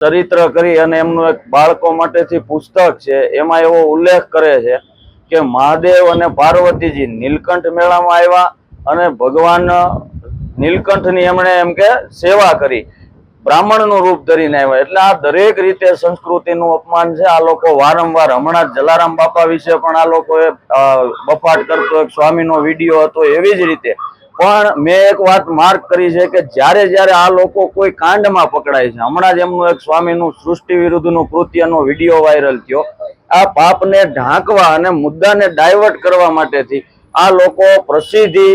ચરિત્ર કરી અને એમનું એક બાળકો માટેથી પુસ્તક છે, એમાં એવો ઉલ્લેખ કરે છે કે મહાદેવ અને પાર્વતીજી નીલકંઠ મેળામાં આવ્યા અને ભગવાન નીલકંઠની એમણે એમ કે સેવા કરી, બ્રાહ્મણનું રૂપ ધરીને આવ્યા. એટલે આ દરેક રીતે સંસ્કૃતિનું અપમાન છે. આ લોકો વારંવાર, હમણાં જ જલારામ બાપા વિશે પણ આ લોકોએ બફાટ કરતો એક સ્વામીનો વીડિયો હતો, એવી જ રીતે. પણ મેં એક વાત માર્ક કરી છે કે જ્યારે જ્યારે આ લોકો કોઈ કાંડમાં પકડાય છે, હમણાં જ એમનું એક સ્વામીનું સૃષ્ટિ વિરુદ્ધનું કૃત્યનો વીડિયો વાયરલ થયો. આ પાપને ઢાંકવા અને મુદ્દાને ડાયવર્ટ કરવા માટેથી આ લોકો પ્રસિદ્ધિ,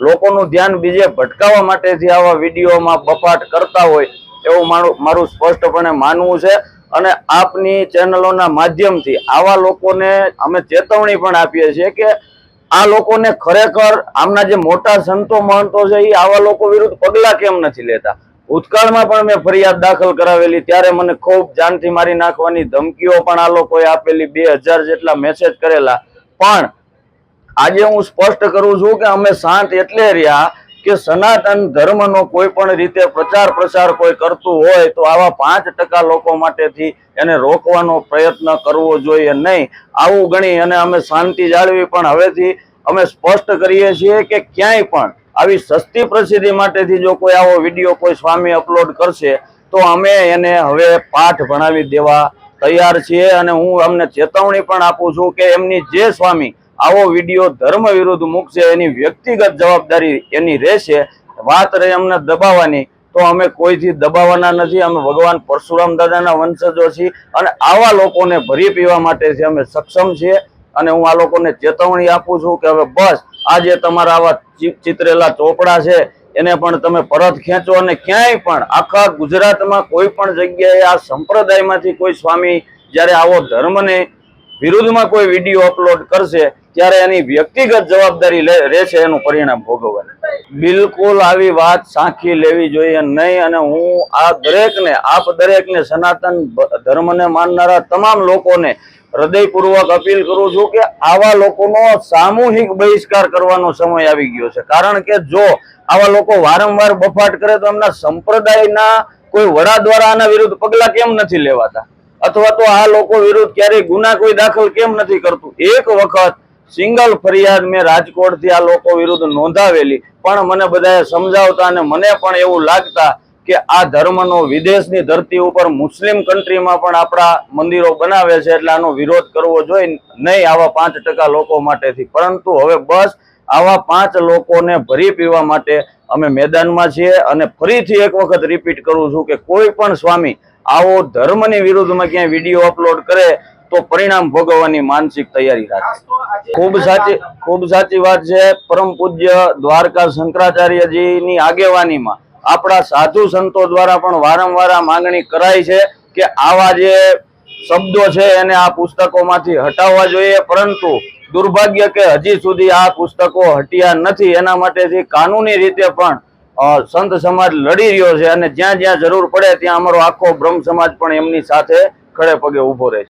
લોકોનું ધ્યાન બીજે ભટકાવવા માટેથી આવા વિડીયોમાં બફાટ કરતા હોય એવું મારું મારું સ્પષ્ટપણે માનવું છે. અને આપની ચેનલોના માધ્યમથી આવા લોકોને અમે ચેતવણી પણ આપીએ છીએ કે આ લોકોને ખરેખર આમના જે મોટા સંતો મહંતો છે એ આવા લોકો વિરુદ્ધ પગલા કેમ નથી લેતા? ભૂતકાળમાં પણ મેં ફરિયાદ દાખલ કરાવેલી, ત્યારે મને ખૂબ જાનથી મારી નાખવાની ધમકીઓ પણ આ લોકોએ આપેલી, બે હજાર જેટલા મેસેજ કરેલા. પણ આજે હું સ્પષ્ટ કરું છું કે અમે શાંત એટલે રહ્યા કે સનાતન ધર્મનો કોઈ પણ રીતે પ્રચાર પ્રસાર કોઈ કરતું હોય તો આવા પાંચ ટકા લોકો માટેથી એને રોકવાનો પ્રયત્ન કરવો જોઈએ નહીં. આવું ગણી અને અમે શાંતિ જાળવી, પણ હવેથી અમે સ્પષ્ટ કરીએ છીએ કે ક્યાંય પણ આવી સસ્તી પ્રસિદ્ધિ માટેથી જો કોઈ આવો વીડિયો કોઈ સ્વામી અપલોડ કરશે, તો અમે એને હવે પાઠ ભણાવી દેવા તૈયાર છીએ અને હું અમને ચેતવણી પણ આપું છું કે એમની જે સ્વામી આવો વીડિયો ધર્મ વિરુદ્ધ મૂકશે, એની વ્યક્તિગત જવાબદારી એની રહેશે. વાત રહી અમને દબાવવાની, તો અમે કોઈથી દબાવવાના નથી, અમે ભગવાન પરશુરામ દાદાના વંશજો છીએ અને આવા લોકોને ભરી પીવા માટેથી અમે સક્ષમ છીએ. અને હું આ લોકોને ચેતવણી આપું છું કે હવે બસ, આજે તમારા આવા ચિતરેલા ચોપડા છે, એને પણ તમે પરત ખેંચો અને ક્યાંય પણ, આખા ગુજરાતમાં કોઈ પણ જગ્યાએ આ સંપ્રદાયમાંથી કોઈ સ્વામી જ્યારે આવો ધર્મને વિરુદ્ધમાં કોઈ વીડિયો અપલોડ કરશે ત્યારે એની વ્યક્તિગત જવાબદારી રહેશે, એનું પરિણામ ભોગવવાનું. બિલકુલ આવી વાત સાંખી લેવી જોઈએ નહીં અને હું આ દરેકને, આપ દરેકને સનાતન ધર્મને માનનારા તમામ લોકોને હૃદયપૂર્વક અપીલ કરું છું કે આવા લોકોનો સામૂહિક બહિષ્કાર કરવાનો સમય આવી ગયો છે. કારણ કે જો આવા લોકો વારંવાર બફાટ કરે તો એમના સંપ્રદાયના કોઈ વડા દ્વારા આના વિરુદ્ધ પગલાં કેમ નથી લેવાતા? અથવા તો આ લોકો વિરુદ્ધ ક્યારેય ગુના કોઈ દાખલ કેમ નથી કરતું? એક વખત સિંગલ ફરિયાદ મેં રાજકોટથી આ લોકો વિરુદ્ધ નોંધાવેલી. પણ મને બધાએ સમજાવતા અને મને પણ એવું લાગતા કે આ ધર્મનો વિદેશની ધરતી ઉપર મુસ્લિમ કન્ટ્રીમાં પણ આપણા મંદિરો બનાવે છે એટલે આનો વિરોધ કરવો જોઈએ નહીં આવા પાંચ લોકો માટેથી. પરંતુ હવે બસ આવા પાંચ લોકોને ભરી પીવા માટે અમે મેદાનમાં છીએ અને ફરીથી એક વખત રિપીટ કરું છું કે કોઈ પણ સ્વામી આવો ધર્મની વિરુદ્ધમાં ક્યાંય વીડિયો અપલોડ કરે તો પરિણામ ભોગવવાની માનસિક તૈયારી રાખે. ખૂબ સાચી ખૂબ સાચી વાત છે. પરમ પૂજ્ય દ્વારકા શંકરાચાર્યજીની આગેવાનીમાં આપણા સાધુ સંતો દ્વારા પણ વારંવાર માંગણી કરાઈ છે કે આવા જે શબ્દો છે એને આ પુસ્તકોમાંથી હટાવવા જોઈએ. પરંતુ દુર્ભાગ્ય કે હજી સુધી આ પુસ્તકો હટ્યા નથી. એના માટેથી કાનૂની રીતે પણ સંત સમાજ લડી રહ્યો છે અને જ્યાં જ્યાં જરૂર પડે ત્યાં અમારો આખો બ્રહ્મ સમાજ પણ એમની સાથે ખડે પગે ઊભો રહે છે.